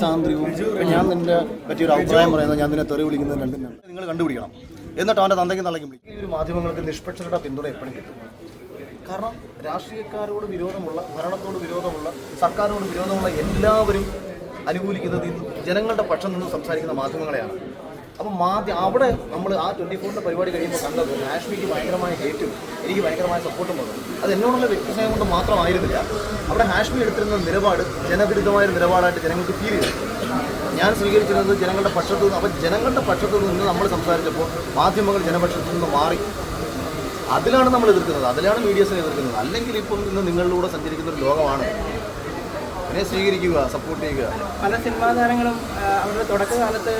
സാന്ദ്രികവും ഞാൻ നിന്റെ പറ്റിയൊരു അഭിപ്രായം പറയുന്നത് ഞാൻ നിന്നെ തെറി വിളിക്കുന്നത് രണ്ടും രണ്ടും. നിങ്ങൾ കണ്ടുപിടിക്കണം. എന്നിട്ട് അവന്റെ തന്തയ്ക്ക് തള്ളയ്ക്കും വിളിക്കും. ഈ ഒരു മാധ്യമങ്ങൾക്ക് നിഷ്പക്ഷരുടെ പിന്തുണ എപ്പോഴും കിട്ടും. കാരണം രാഷ്ട്രീയക്കാരോട് വിരോധമുള്ള ഭരണത്തോട് വിരോധമുള്ള സർക്കാരോട് വിരോധമുള്ള എല്ലാവരും അനുകൂലിക്കുന്നത് ജനങ്ങളുടെ പക്ഷം നിന്ന് സംസാരിക്കുന്ന മാധ്യമങ്ങളെയാണ്. അപ്പം മാധ്യമ അവിടെ നമ്മൾ ആ ട്വന്റി ഫോറിന്റെ പരിപാടി കഴിയുമ്പോൾ കണ്ടത് ഹാഷ്മിക്ക് ഭയങ്കരമായ ഹേറ്റും എനിക്ക് ഭയങ്കരമായ സപ്പോർട്ടും വന്നു. അത് എന്നോടുള്ള വ്യക്തിസ്നേഹം കൊണ്ട് മാത്രമായിരുന്നില്ല. അവിടെ ഹാഷ്മി എടുത്തിരുന്ന നിലപാട് ജനവിരുദ്ധമായ നിലപാടായിട്ട് ജനങ്ങൾക്ക് ഫീൽ ചെയ്തു. ഞാൻ സ്വീകരിച്ചിരുന്നത് ജനങ്ങളുടെ പക്ഷത്തു നിന്ന് അപ്പം ജനങ്ങളുടെ പക്ഷത്തു നിന്ന് നമ്മൾ സംസാരിച്ചപ്പോൾ മാധ്യമങ്ങൾ ജനപക്ഷത്തു നിന്ന് മാറി. അതിലാണ് നമ്മൾ എതിർക്കുന്നത്. അതിലാണ് മീഡിയസിനെ എതിർക്കുന്നത്. അല്ലെങ്കിൽ ഇപ്പം ഇന്ന് നിങ്ങളിലൂടെ സഞ്ചരിക്കുന്ന ഒരു ലോകമാണ്. അതിനെ സ്വീകരിക്കുക സപ്പോർട്ട് ചെയ്യുക. പല സിനിമാ താരങ്ങളും അവരുടെ തുടക്കകാലത്ത്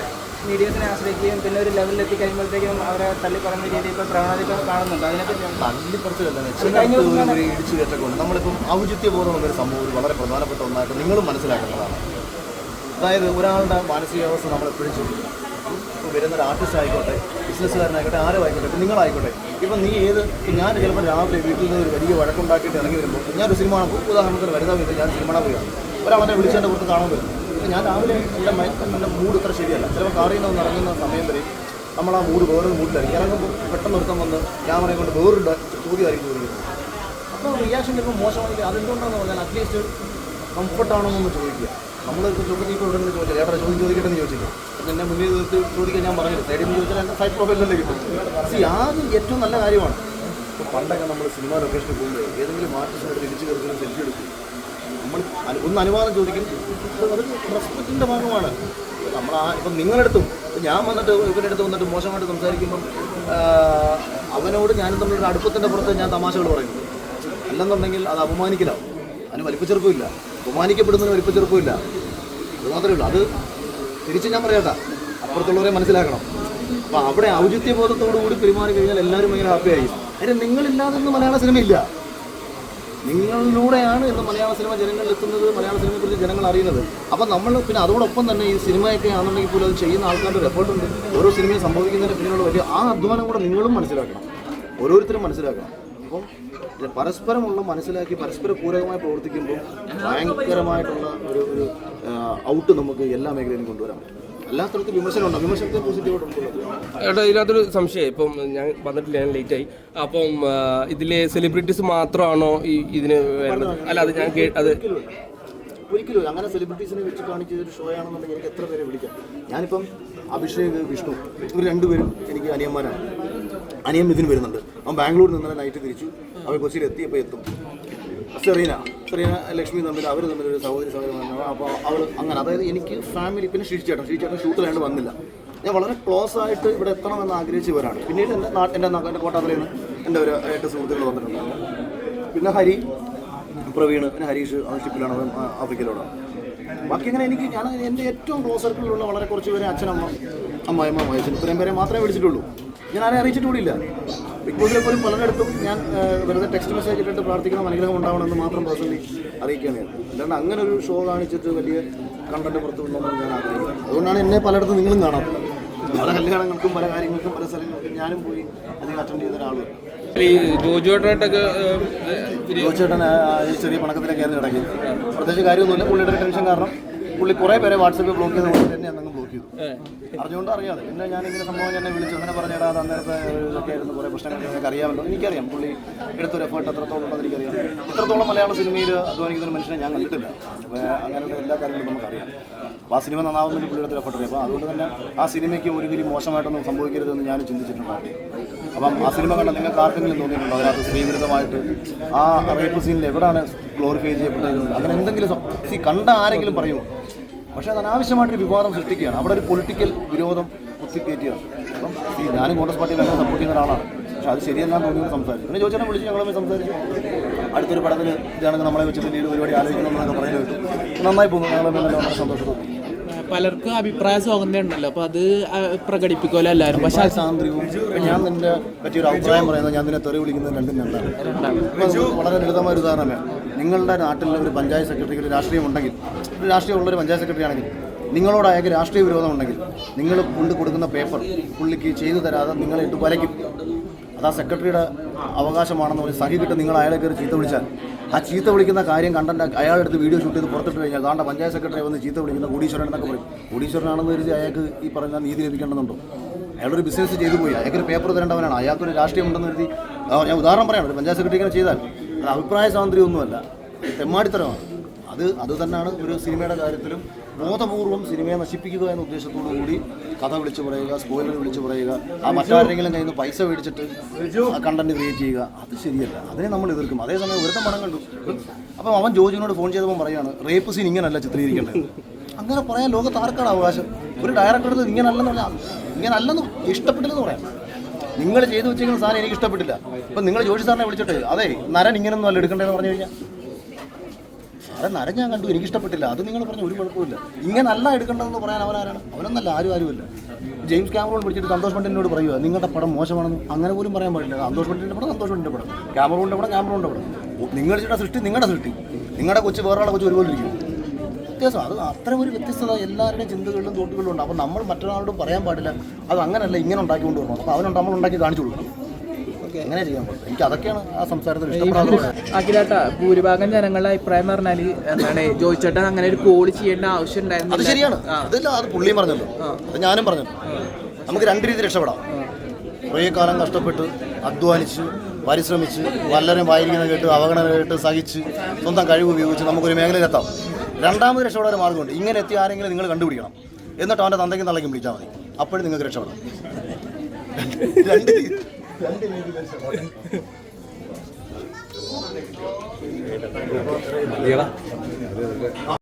മീഡിയസിനെ ആശ്രയിക്കുകയും പിന്നെ ഒരു ലെവലിൽ എത്തിക്കഴിയുമ്പോഴത്തേക്കും അവരെ തള്ളിപ്പറയുന്ന രീതിയിൽ ഇപ്പോൾ പ്രവണത ഇപ്പോൾ കാണുന്നുണ്ട്. അതിനൊക്കെ തള്ളി ഒരു ഇടിച്ചു കയറ്റക്കൊണ്ട് നമ്മളിപ്പം ഔചിത്യപൂർവം ഒരു എന്നൊരു സംഭവം വളരെ പ്രധാനപ്പെട്ട ഒന്നായിട്ട് നിങ്ങളും മനസ്സിലാക്കേണ്ടതാണ്. അതായത് ഒരാളുടെ മാനസികാവസ്ഥ നമ്മൾ എപ്പോഴും ചോദിക്കും ഇപ്പോൾ വരുന്നൊരു ആർട്ടിസ്റ്റ് ആയിക്കോട്ടെ ബിസിനസ്സുകാരനായിക്കോട്ടെ ആരും ആയിക്കോട്ടെ ഇപ്പം നിങ്ങളായിക്കോട്ടെ. ഇപ്പം നീ ഏത് ഞാൻ ചിലപ്പോൾ രാവിലെ വീട്ടിൽ നിന്ന് ഒരു വലിയ വഴക്കുണ്ടാക്കിയിട്ട് ഇറങ്ങി വരുമ്പോൾ ഞാനൊരു സിനിമ ഉദാഹരണത്തിന് വരുന്ന വീട്ടിൽ ഞാൻ സിനിമ പോയാണ് ഒരാളെ വിളിച്ചതിന്റെ പുറത്ത് കാണാൻ വരും. അപ്പം ഞാൻ രാവിലെ എന്റെ എന്റെ മൂഡ് ഇത്ര ശരിയല്ല. ചിലപ്പോൾ കാറിൽ നിന്ന് ഇറങ്ങുന്ന സമയം വരെ നമ്മൾ ആ മൂഡ് വേറൊരു മൂഡിലായിരിക്കും. ഇറങ്ങുമ്പോൾ പെട്ടെന്ന് ഒരുത്തം വന്ന് ക്യാമറയെ കൊണ്ട് വേറൊരു ചോദ്യമായിരിക്കും ചോദിക്കുന്നത് അപ്പോൾ റിയാക്ഷൻ ചിലപ്പോൾ മോശമാണെങ്കിൽ അതെന്തുകൊണ്ടാണെന്ന് പറഞ്ഞാൽ അറ്റ്ലീസ്റ്റ് കംഫർട്ടാണോ എന്നൊന്ന് ചോദിക്കുക. നമ്മൾ ചോദ്യം ഇപ്പോൾ ഇവിടെ നിന്ന് ചോദിച്ചാൽ ഏട്ടാ ചോദ്യം ചോദിക്കട്ടെ എന്ന് ചോദിച്ചില്ല? എന്നെ മുന്നിൽ നിർത്തി ചോദിക്കാൻ ഞാൻ പറഞ്ഞില്ല? സൈഡിൽ നിന്ന് ചോദിച്ചാൽ എന്റെ സൈഡ് പ്രൊഫൈലല്ലേ കിട്ടും. സി ആദ്യം ഏറ്റവും നല്ല കാര്യമാണ്. ഇപ്പോൾ പണ്ടൊക്കെ നമ്മൾ സിനിമ ലൊക്കേഷനിൽ പോകുമ്പോൾ ഏതെങ്കിലും ആർട്ടിസ്റ്റിനോട് തിരിച്ചു കയറുന്ന സെൽഫി എടുക്കും. നമ്മൾ ഒന്ന് അനുവാദം ചോദിക്കും. അത് അത് റെസ്പെക്റ്റിന്റെ ഭാഗമാണ്. നമ്മൾ ആ ഇപ്പം നിങ്ങളെടുത്തും ഞാൻ വന്നിട്ട് ഇവരുടെ അടുത്ത് വന്നിട്ട് മോശമായിട്ട് സംസാരിക്കുമ്പം അവനോട് ഞാനും തമ്മിലൊരു അടുപ്പത്തിന്റെ പുറത്ത് ഞാൻ തമാശകൾ പറയുന്നു. അല്ലെന്നുണ്ടെങ്കിൽ അത് അപമാനിക്കലാവും അതിന് വലിപ്പച്ചെറുപ്പില്ല അപമാനിക്കപ്പെടുന്നതിന് വലിപ്പച്ചെറുപ്പില്ല അത് മാത്രമേ ഉള്ളൂ. അത് തിരിച്ച് ഞാൻ പറയട്ടാ. അപ്പുറത്തുള്ളവരെ മനസ്സിലാക്കണം. അപ്പോൾ അവിടെ ഔചിത്യബോധത്തോടു കൂടി പെരുമാറി കഴിഞ്ഞാൽ എല്ലാവരും ഭയങ്കര ഹാപ്പിയായി അതിന് നിങ്ങളില്ലാതെ ഒന്നും മലയാള സിനിമയില്ല. നിങ്ങളിലൂടെയാണ് ഇന്ന് മലയാള സിനിമ ജനങ്ങളിൽ എത്തുന്നത് മലയാള സിനിമയെ കുറിച്ച് ജനങ്ങൾ അറിയുന്നത്. അപ്പം നമ്മൾ പിന്നെ അതോടൊപ്പം തന്നെ ഈ സിനിമയൊക്കെ ആണെന്നുണ്ടെങ്കിൽ പോലും അത് ചെയ്യുന്ന ആൾക്കാരുടെ ഒരു ഓരോ സിനിമയും സംഭവിക്കുന്നതിന് പിന്നിലുള്ള വലിയ ആ അധ്വാനം കൂടെ നിങ്ങളും മനസ്സിലാക്കണം. ഓരോരുത്തരും മനസ്സിലാക്കണം. അപ്പം പരസ്പരമുള്ള മനസ്സിലാക്കി പരസ്പര പൂരകമായി പ്രവർത്തിക്കുമ്പോൾ ഭയങ്കരമായിട്ടുള്ള ഒരു ഒരു ഔട്ട് നമുക്ക് എല്ലാ മേഖലയിലും കൊണ്ടുവരാൻ പറ്റും. വിമർശനമുണ്ട്? വിമർശനത്തെ ഉൾക്കൊള്ളുക ഏട്ടാ ഇതിനകത്തൊരു സംശയം ഇപ്പം ഞാൻ വന്നിട്ടില്ല ഞാൻ ലേറ്റ് ആയി. അപ്പം ഇതിലെ സെലിബ്രിറ്റീസ് മാത്രമാണോ ഈ ഇതിന് വരുന്നത്? അല്ല അത് ഞാൻ അത് ഒരിക്കലും അങ്ങനെ സെലിബ്രിറ്റീസിനെ വെച്ച് കാണിച്ച ഒരു ഷോ ആണെന്നുണ്ടെങ്കിൽ എനിക്ക് എത്ര പേരെ വിളിക്കാം? ഞാനിപ്പം അഭിഷേക് വിഷ്ണു ഇവർ രണ്ടുപേരും എനിക്ക് അനിയന്മാരാണ്. അനിയൻ ഇതിന് വരുന്നുണ്ട്. അവൻ ബാംഗ്ലൂരിൽ നിന്ന് നൈറ്റ് തിരിച്ചു. അവൻ കൊച്ചിയിൽ എത്തിയപ്പോൾ എത്തും. സെറീന. സെറീന ലക്ഷ്മി തമ്മിൽ അവർ തമ്മിൽ ഒരു സഹോദരി സഹോദരി അപ്പോൾ അവൾ അങ്ങനെ. അതായത് എനിക്ക് ഫാമിലി പിന്നെ ശ്രീചേട്ടൻ. ശ്രീചേട്ടൻ ഷൂട്ടിലാണ്ട് വന്നില്ല. ഞാൻ വളരെ ക്ലോസ് ആയിട്ട് ഇവിടെ എത്തണമെന്ന് ആഗ്രഹിച്ചവരാണ് പിന്നീട് എന്റെ എന്റെ എന്റെ കോട്ടാത്തലയിൽ എന്റെ ഒരു എട്ട് സുഹൃത്തുക്കൾ വന്നിട്ടുണ്ട്. പിന്നെ ഹരി പ്രവീൺ പിന്നെ ഹരീഷ് അവൻ ഷിപ്പിലാണ് അവൻ ബാക്കി അങ്ങനെ എനിക്ക് ഞാൻ എന്റെ ഏറ്റവും ക്ലോസ് സർക്കിളിലുള്ള വളരെ കുറച്ച് പേരെ അച്ഛനമ്മ അമ്മായിമ്മ വയസ്സിൽ ഇത്രയും പേരെ മാത്രമേ വിളിച്ചിട്ടുള്ളൂ. ഞാൻ ആരെ അറിയിച്ചിട്ട് കൂടിയില്ല ബിഗ് ബോസിലെ പോലും പലയിടത്തും ഞാൻ വെറുതെ ടെക്സ്റ്റ് മെസ്സേജ് ഇട്ടിട്ട് പ്രാർത്ഥിക്കണം അനുഗ്രഹം ഉണ്ടാവണമെന്ന് മാത്രം പേഴ്സണലി അറിയിക്കുകയാണ്. അല്ലാണ്ട് അങ്ങനെ ഒരു ഷോ കാണിച്ചിട്ട് വലിയ കണ്ടന്റ് പുറത്തു കൊണ്ടുവന്നു ഞാൻ ആഗ്രഹിക്കുന്നത് അതുകൊണ്ടാണ് എന്നെ പലയിടത്തും നിങ്ങളും കാണാം പല കല്യാണങ്ങൾക്കും പല കാര്യങ്ങൾക്കും പല സ്ഥലങ്ങൾക്കും ഞാനും പോയി അധികം അറ്റൻഡ് ചെയ്ത ഒരാളും ചേട്ടൻ ഈ ചെറിയ പണക്കത്തിലൊക്കെ ആയിരുന്നു ഇടയ്ക്ക് പ്രത്യേകിച്ച് കാര്യമൊന്നുമില്ല. പുള്ളിയുടെ ടെൻഷൻ കാരണം പുള്ളി കുറേ പേരെ വാട്സപ്പിൽ ബ്ലോക്ക് ചെയ്ത് കൊണ്ട് അറിഞ്ഞുകൊണ്ട് അറിയാതെ പിന്നെ ഞാൻ ഇങ്ങനെ സംഭവം എന്നെ വിളിച്ചു അങ്ങനെ പറഞ്ഞിടാ അത് അന്നേരത്തെ ഇതൊക്കെ ആയിരുന്നു. കുറേ പ്രശ്നങ്ങൾ എനിക്ക് അറിയാമല്ലോ. എനിക്കറിയാം. പുള്ളി എടുത്തൊരു എഫേർട്ട് എത്രത്തോളം ഉണ്ടെന്ന് എനിക്കറിയാം. ഇത്രത്തോളം മലയാള സിനിമയിൽ അധ്വാനിക്കുന്ന മനുഷ്യനെ ഞാൻ കണ്ടിട്ടില്ല. അപ്പോൾ അങ്ങനെയുള്ള എല്ലാ കാര്യങ്ങളും നമുക്കറിയാം. അപ്പോൾ ആ സിനിമ നന്നാവുന്നതിന് പുള്ളിയുടെ എഫേർട്ട് അപ്പോൾ അതുകൊണ്ട് തന്നെ ആ സിനിമയ്ക്ക് ഒരു വലിയ മോശമായിട്ടൊന്നും സംഭവിക്കരുതെന്ന് ഞാൻ ചിന്തിച്ചിട്ടുണ്ടായിരുന്നു അപ്പം ആ സിനിമ കണ്ട നിങ്ങൾക്ക് ആർക്കെങ്കിലും തോന്നിയിട്ടുണ്ടോ? അതിനകത്ത് സ്ത്രീവിരുദ്ധമായിട്ട് ആ റേപ്പ് സീനിൽ എവിടെയാണ് ഗ്ലോറിഫൈ ചെയ്യപ്പെട്ടത്? അങ്ങനെ എന്തെങ്കിലും സം- കണ്ട ആരെങ്കിലും പറയുമോ? പക്ഷേ അത് അനാവശ്യമായിട്ടൊരു വിവാദം സൃഷ്ടിക്കുകയാണ്. അവിടെ ഒരു പൊളിറ്റിക്കൽ വിരോധം കുത്തിക്കയറ്റുകയാണ് അപ്പം ഈ ഞാനും കോൺഗ്രസ് പാർട്ടിയിൽ അങ്ങനെ സപ്പോർട്ട് ചെയ്യുന്ന ഒരാളാണ്. പക്ഷേ അത് ശരിയല്ല തോന്നിയത് സംസാരിച്ചു പിന്നെ ചോദിച്ചാൽ വിളിച്ച് ഞങ്ങളെ സംസാരിച്ചു. അടുത്തൊരു പടത്തിൽ ഇതാണെങ്കിൽ നമ്മളെ വെച്ച് വലിയൊരു പരിപാടി ആലോചിക്കണമെന്നൊക്കെ പറയുന്നത് കേട്ടു. നന്നായി പോകുന്നു. ഞങ്ങളെ സന്തോഷം തോന്നി. പലർക്കും അഭിപ്രായ സ്വാതന്ത്ര്യം ഉണ്ടല്ലോ. അപ്പൊ അത് ആ, പ്രകടിപ്പിക്കുമല്ലോ എല്ലാവരും. പക്ഷെ പക്ഷേ സാന്ദ്രികവും ഇപ്പം ഞാൻ നിന്റെ പറ്റിയൊരു അഭിപ്രായം പറയുന്നത് ഞാൻ നിന്നെ തെറി വിളിക്കുന്നത് രണ്ടും രണ്ടാണ്. വളരെ ലളിതമായ ഒരു ഉദാഹരണമേ നിങ്ങളുടെ നാട്ടിൽ ഒരു പഞ്ചായത്ത് സെക്രട്ടറിക്ക് ഒരു രാഷ്ട്രീയം ഉണ്ടെങ്കിൽ ഒരു രാഷ്ട്രീയം ഉള്ളൊരു പഞ്ചായത്ത് സെക്രട്ടറി ആണെങ്കിൽ നിങ്ങളോട് അയാൾക്ക് രാഷ്ട്രീയ വിരോധം ഉണ്ടെങ്കിൽ നിങ്ങൾ കൊണ്ട് കൊടുക്കുന്ന പേപ്പർ പുള്ളിക്ക് ചെയ്തു തരാതെ നിങ്ങളെ ഇട്ട് വലയ്ക്കും അത് ആ സെക്രട്ടറിയുടെ അവകാശമാണെന്ന് പറഞ്ഞ് സഹി നിങ്ങൾ അയാളെ കയറി ചീത്ത വിളിച്ചാൽ. ആ ചീത്ത വിളിക്കുന്ന കാര്യം കണ്ടന്റ് അയാളുടെ അടുത്ത് വീഡിയോ ഷൂട്ട് ചെയ്ത് പുറത്തിട്ട് കഴിഞ്ഞാൽ കാണ്ട പഞ്ചായത്ത് സെക്രട്ടറി വന്ന് ചീത്ത വിളിക്കുന്ന കോടീശ്വരൻ എന്നൊക്കെ പറയും. കോടീശ്വരനാണെന്ന് കരുതി അയാൾക്ക് ഈ പറഞ്ഞ നീതി ലഭിക്കേണ്ടതുണ്ടോ? അയാളൊരു ബിസിനസ് ചെയ്തു പോയി. അയാൾക്കൊരു പേപ്പർ തരേണ്ടവനാണ്. അയാൾക്കൊരു രാഷ്ട്രീയം ഉണ്ടെന്ന് കരുതി ഞാൻ ഉദാഹരണം പറയാം. പഞ്ചായത്ത് സെക്രട്ടറി ഇങ്ങനെ ചെയ്താൽ. അത് അഭിപ്രായ സ്വാതന്ത്ര്യമൊന്നുമല്ല. തെമ്മാടിത്തരമാണ്. അത് അത് തന്നെയാണ് ഒരു സിനിമയുടെ കാര്യത്തിലും ബോധപൂർവം സിനിമയെ നശിപ്പിക്കുക എന്ന ഉദ്ദേശത്തോടു കൂടി കഥ വിളിച്ചു പറയുക സ്പോയിലർ വിളിച്ചു പറയുക ആ മറ്റാരെങ്കിലും കയ്യിൽ നിന്ന് പൈസ മേടിച്ചിട്ട് ആ കണ്ടന്റ് ക്രിയേറ്റ് ചെയ്യുക അത് ശരിയല്ല. അതിനെ നമ്മൾ എതിർക്കും. അതേസമയം ഒരുത്തം പടം കണ്ടു. അപ്പം അവൻ ജോജിനോട് ഫോൺ ചെയ്തപ്പോൾ പറയുകയാണ് റേപ്പ് സീൻ ഇങ്ങനല്ല ചിത്രീകരിക്കേണ്ടത്. അങ്ങനെ പറയാൻ ലോകത്ത് ആർക്കാണ് അവകാശം? ഒരു ഡയറക്ടർ എടുത്ത് ഇങ്ങനല്ലെന്ന് പറഞ്ഞാൽ ഇങ്ങനല്ലെന്ന് ഇഷ്ടപ്പെട്ടില്ലെന്ന് പറയാം. നിങ്ങൾ ചെയ്തു വെച്ചിരിക്കുന്ന സാധനം എനിക്ക് ഇഷ്ടപ്പെട്ടില്ല. അപ്പം നിങ്ങൾ ജോഷി സാറിനെ വിളിച്ചിട്ട് അതെ നരൻ ഇങ്ങനൊന്നും അല്ല എടുക്കേണ്ടതെന്ന് പറഞ്ഞു കഴിഞ്ഞാൽ അത് നരം ഞാൻ കണ്ടു. എനിക്ക് ഇഷ്ടപ്പെട്ടില്ല അത് നിങ്ങൾ പറഞ്ഞു ഒരു കുഴപ്പമില്ല ഇങ്ങനല്ല എടുക്കേണ്ടതെന്ന് പറയാൻ അവനാരാണ്? അവനൊന്നല്ല ആരും ആരുമല്ല. ജെയിംസ് ക്യാമറോൺ പിടിച്ചിട്ട് സന്തോഷ് പണ്ടിനോട് പറയുക നിങ്ങളുടെ പടം മോശമാണെന്ന്. അങ്ങനെ പോലും പറയാൻ പാടില്ല. സന്തോഷ് പണ്ടിന്റെ പടം സന്തോഷ് പണ്ടിന്റെ പടം. ക്യാമറോണിന്റെ പടം ക്യാമറോണിന്റെ പടം. നിങ്ങൾ ചെയ്ത സൃഷ്ടി നിങ്ങളുടെ സൃഷ്ടി. നിങ്ങളുടെ കൊച്ചു വേറൊരാളെ കൊച്ചു ഒരുപോലെ ഇരിക്കും വ്യത്യാസം. അത് അത്ര ഒരു വ്യത്യസ്തത എല്ലാവരുടെയും ചിന്തകളിലും തോട്ടുകളിലും ഉണ്ട്. അപ്പോൾ നമ്മൾ മറ്റൊരാളോടും പറയാൻ പാടില്ല. അത് അങ്ങനല്ല ഇങ്ങനെ ഉണ്ടാക്കിക്കൊണ്ട് വരണം. അപ്പോൾ അവനുണ്ട് നമ്മൾ ഉണ്ടാക്കി കാണിച്ചു കൊടുക്കണം. അങ്ങനെ ചെയ്യാൻ പറ്റും? എനിക്ക് അതൊക്കെയാണ് ആ സംസാരത്തിൽ ഇഷ്ടപ്പെടാതെ അഖിലേട്ടാ ഭൂരിഭാഗം ജനങ്ങളുടെ അഭിപ്രായം പറഞ്ഞാൽ എന്താണ് ജോയിച്ചേട്ടൻ അങ്ങനെ ഒരു കോൾ ചെയ്യേണ്ട ആവശ്യം ഉണ്ടായിരുന്നു ശരിയാണ്. അതല്ല അത് പുള്ളിയും പറഞ്ഞല്ലോ. അത് ഞാനും പറഞ്ഞല്ലോ. നമുക്ക് രണ്ട് രീതി രക്ഷപ്പെടാം. കുറേ കാലം കഷ്ടപ്പെട്ട് അധ്വാനിച്ച് പരിശ്രമിച്ച് വല്ലരും വായിരിക്കുന്ന കേട്ട് അവഗണന കേട്ട് സഹിച്ച് സ്വന്തം കഴിവ് ഉപയോഗിച്ച് നമുക്കൊരു മേഖലയിലെത്താം. രണ്ടാമത് രക്ഷപ്പെടാൻ ഒരു മാർഗമുണ്ട്. ഇങ്ങനെ എത്തി ആരെങ്കിലും നിങ്ങൾ കണ്ടുപിടിക്കണം. എന്നിട്ട് അവന്റെ തന്തയ്ക്കും തള്ളയ്ക്കും വിളിച്ചാൽ മതി. അപ്പോഴും നിങ്ങൾക്ക് രക്ഷപ്പെടാം. രണ്ട് രണ്ട്